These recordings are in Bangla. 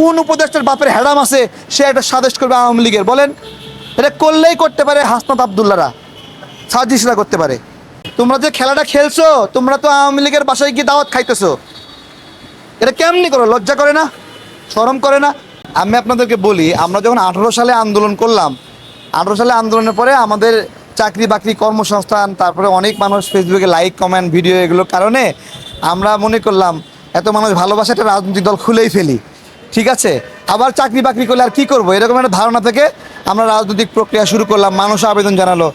কোন উপদেষ্টার বাপের হ্যাডাম আছে, সে একটা সাদেশ করবে আওয়ামী লীগের। বলেন, এটা করলেই করতে পারে হাসনাত আবদুল্লারা সাজিশরা করতে পারে। তোমরা যে খেলাটা খেলছো, তোমরা তো আওয়ামী লীগের বাসায় গিয়ে দাওয়াত খাইতেছো। এটা কেমনি করো, লজ্জা করে না? শরম করে না? আমি আপনাদেরকে বলি, আমরা যখন আঠারো সালে আন্দোলন করলাম, আঠারো সালে আন্দোলনের পরে আমাদের চাকরি বাকরি কর্মসংস্থান, তারপরে অনেক মানুষ ফেসবুকে লাইক কমেন্ট ভিডিও এগুলোর কারণে আমরা মনে করলাম, এত মানুষ ভালোবাসা একটা রাজনৈতিক দল খুলেই ফেলি। ঠিক আছে? আবার চাকরি বাকরি করলে আর কি করব? এরকম একটা ধারণা থেকে আমরা রাজনৈতিক প্রক্রিয়া শুরু করলাম মানুষ আবেদন জানালো।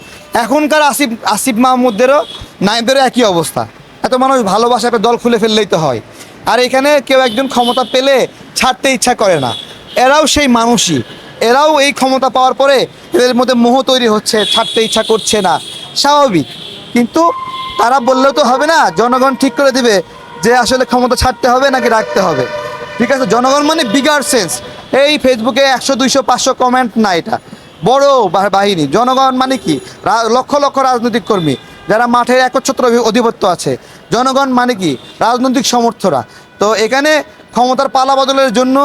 এখনকার আসিফ আসিফ মাহমুদেরও নাইদেরও একই অবস্থা। এত মানুষ ভালোবাসা একটা দল খুলে ফেললেই তো হয়। আর এখানে কেউ একজন ক্ষমতা পেলে ছাড়তে ইচ্ছা করে না। এরাও সেই মানুষই। এরাও এই ক্ষমতা পাওয়ার পরে এদের মধ্যে মোহ তৈরি হচ্ছে, ছাড়তে ইচ্ছা করছে না। স্বাভাবিক। কিন্তু তারা বললেও তো হবে না, জনগণ ঠিক করে দিবে যে আসলে ক্ষমতা ছাড়তে হবে নাকি রাখতে হবে। ঠিক আছে, জনগণ মানে বিগার সেন্স এই ফেসবুকে একশো, দুইশো, পাঁচশো কমেন্ট না এটা। বড় বাহিনী। জনগণ মানে কি? লক্ষ লক্ষ রাজনৈতিক কর্মী, যারা মাঠের একচ্ছত্র অধিপত্য আছে। জনগণ মানে কি? রাজনৈতিক সমর্থরা। তো এখানে ক্ষমতার পালা বদলের জন্য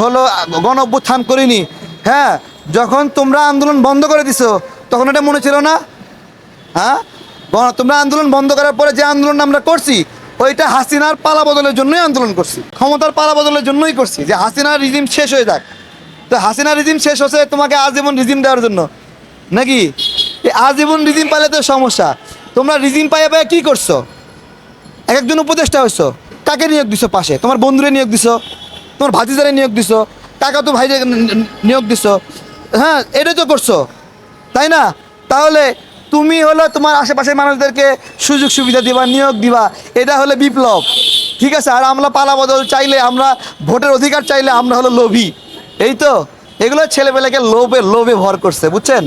হলো, গণ অভ্যুত্থান করিনি। হ্যাঁ যখন তোমরা আন্দোলন বন্ধ করে দিছো, তখন এটা মনে ছিল না? হ্যাঁ? তোমরা আন্দোলন বন্ধ করার পরে যে আন্দোলন আমরা করছি ওইটা হাসিনার পালা বদলের জন্যই আন্দোলন করছি। ক্ষমতার পালা বদলের জন্যই করছি যে হাসিনার রিজিম শেষ হয়ে যাক। তো হাসিনা রিজিম শেষ হচ্ছে তোমাকে আজীবন রিজিম দেওয়ার জন্য। নাকি? এই আজীবন রিজিম পাইলে তো সমস্যা। তোমরা রিজিম পাইয়া পাইয়ে কী করছ? এক একজন উপদেষ্টা হয়েছো কাকে নিয়োগ দিছো পাশে? তোমার বন্ধুরে নিয়োগ দিছো? তোমার ভাতিজারে নিয়োগ দিছো? কাকা তো ভাইরে নিয়োগ দিছো। হ্যাঁ এটাই তো করছ। তাই না? তাহলে তুমি হলো তোমার আশেপাশের মানুষদেরকে সুযোগ সুবিধা দিবা, নিয়োগ দিবা, এটা হলো বিপ্লব। ঠিক আছে? আর আমরা পালা বদল চাইলে, আমরা ভোটের অধিকার চাইলে আমরা হলো লোভী। এই তো? এগুলো ছেলেপেলেকে লোভে লোভে ভর করছে, বুঝছেন?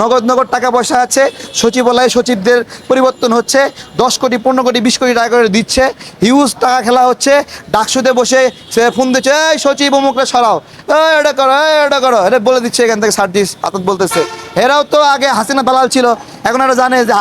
নগদ নগদ টাকা পয়সা আছে, সচিবালয়ে সচিবদের পরিবর্তন হচ্ছে, দশ কোটি, পনেরো কোটি, বিশ কোটি টাকা করে দিচ্ছে হিউজ টাকা খেলা হচ্ছে, ডাকসুতে বসে সে ফোন দিচ্ছে, এই সচিব, অমুকরা সরাও। এটা করো এটা করো। এটা বলে দিচ্ছে এখান থেকে সার্জিস আতত বলতেছে। এরাও তো আগে হাসিনা দালাল ছিল। এখন এরা জানে যে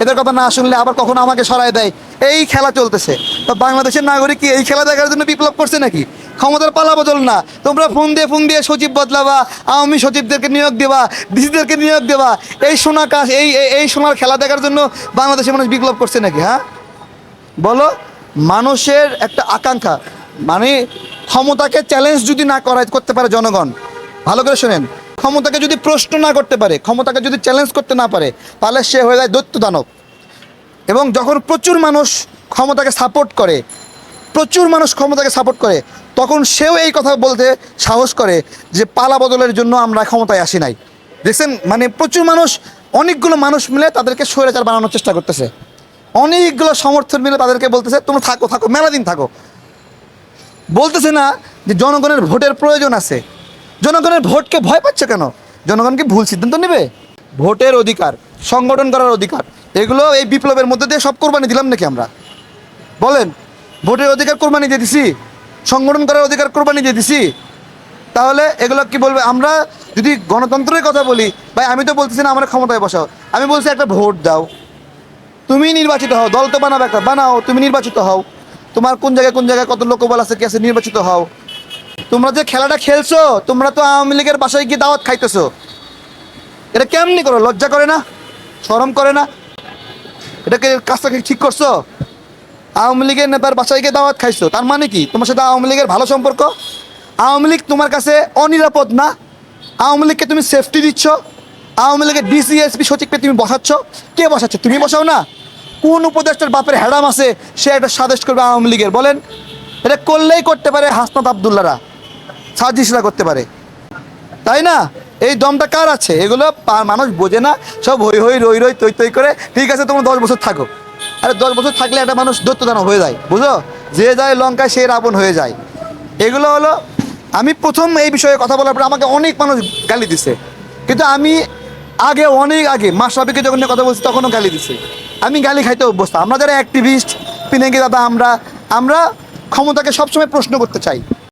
এদের কথা না শুনলে আবার কখনো আমাকে সরায় দেয়। এই খেলা চলতেছে। তো বাংলাদেশের নাগরিক কি এই খেলা দেখার জন্য বিপ্লব করছে নাকি? ক্ষমতার পালা বদল না। তোমরা ফোন দিয়ে ফোন দিয়ে সচিব বদলাবা, আওয়ামী সচিবদেরকে নিয়োগ দেবা, ডিসিদেরকে নিয়োগ দেবা। এই সোনা কাজ, এই, এই- সোনার খেলা দেখার জন্য বাংলাদেশের মানুষ বিপ্লব করছে নাকি হ্যাঁ? বলো, মানুষের একটা আকাঙ্ক্ষা। মানে ক্ষমতাকে চ্যালেঞ্জ যদি না করা করতে পারে জনগণ। ভালো করে শোনেন। ক্ষমতাকে যদি প্রশ্ন না করতে পারে, ক্ষমতাকে যদি চ্যালেঞ্জ করতে না পারে, তাহলে সে হয়ে যায় দৈত্য দানব। এবং যখন প্রচুর মানুষ ক্ষমতাকে সাপোর্ট করে, প্রচুর মানুষ ক্ষমতাকে সাপোর্ট করে, তখন সেও এই কথা বলতে সাহস করে যে পালা বদলের জন্য আমরা ক্ষমতায় আসি নাই। দেখছেন? মানে প্রচুর মানুষ, অনেকগুলো মানুষ মিলে তাদেরকে স্বৈরাচার বানানোর চেষ্টা করতেছে। অনেকগুলো সমর্থন মিলে তাদেরকে বলতেছে, তোমরা থাকো থাকো, মেলা দিন থাকো। বলতেছে না যে জনগণের ভোটের প্রয়োজন আছে। জনগণের ভোটকে ভয় পাচ্ছে কেন? জনগণ কি ভুল সিদ্ধান্ত নেবে? ভোটের অধিকার, সংগঠন করার অধিকার, এগুলো এই বিপ্লবের মধ্যে দিয়ে সব কোরবানি দিলাম নাকি আমরা? বলেন, ভোটের অধিকার কোরবানি দিয়ে দিছি, সংগঠন করার অধিকার কোরবানি দিয়ে দিছি, তাহলে এগুলো কি বলবে? আমরা যদি গণতন্ত্রের কথা বলি, ভাই, আমি তো বলতেছি না আমার ক্ষমতায় বসাও, আমি বলছি একটা ভোট দাও। তুমি নির্বাচিত হও, দল তো বানাবে একটা, বানাও, তুমি নির্বাচিত হও। তোমার কোন জায়গায় কোন জায়গায় কত লোকবল আছে, কি আছে, নির্বাচিত হও। তোমরা যে খেলাটা খেলছো, তোমরা তো আওয়ামী লীগের বাসায় গিয়ে দাওয়াত খাইতেছো। এটা কেমনি করো? লজ্জা করে না? শরম করে না? এটাকে কাজটা কি ঠিক করছ? আওয়ামী লীগের নেতার বাসায় গিয়ে দাওয়াত খাইছো, তার মানে কি? তোমার সাথে আওয়ামী লীগের ভালো সম্পর্ক? আওয়ামী লীগ তোমার কাছে অনিরাপদ না? আওয়ামী লীগকে তুমি সেফটি দিচ্ছ? আওয়ামী লীগের ডিসিএসপি সচিবকে তুমি বসাচ্ছ? কে বসাচ্ছ? তুমি বসাও না? কোন উপদেষ্টার বাপের হ্যাডাম আছে, সে একটা সাদেশ করবে আওয়ামী লীগের, বলেন? এটা করলেই করতে পারে হাসনাত আবদুল্লারা সাজিশরা করতে পারে। তাই না? এই দমটা কার আছে? এগুলো মানুষ বোঝে না। সব হই হই রই রই, তৈ তৈ করে, ঠিক আছে, তোমরা দশ বছর থাকো। আরে দশ বছর থাকলে একটা মানুষ দৈত্যদানব হয়ে যায়, বুঝো? যে যায় লঙ্কায়, সে রাবণ হয়ে যায়। এগুলো হলো, আমি প্রথম এই বিষয়ে কথা বলার পরে আমাকে অনেক মানুষ গালি দিছে। কিন্তু আমি আগে, অনেক আগে মাসাবিকে যখন কথা বলছি, তখনও গালি দিছে। আমি গালি খাইতে অভ্যস্ত। আমরা যারা অ্যাক্টিভিস্ট পিনেঙ্গে দাদা, আমরা আমরা ক্ষমতাকে সবসময় প্রশ্ন করতে চাই।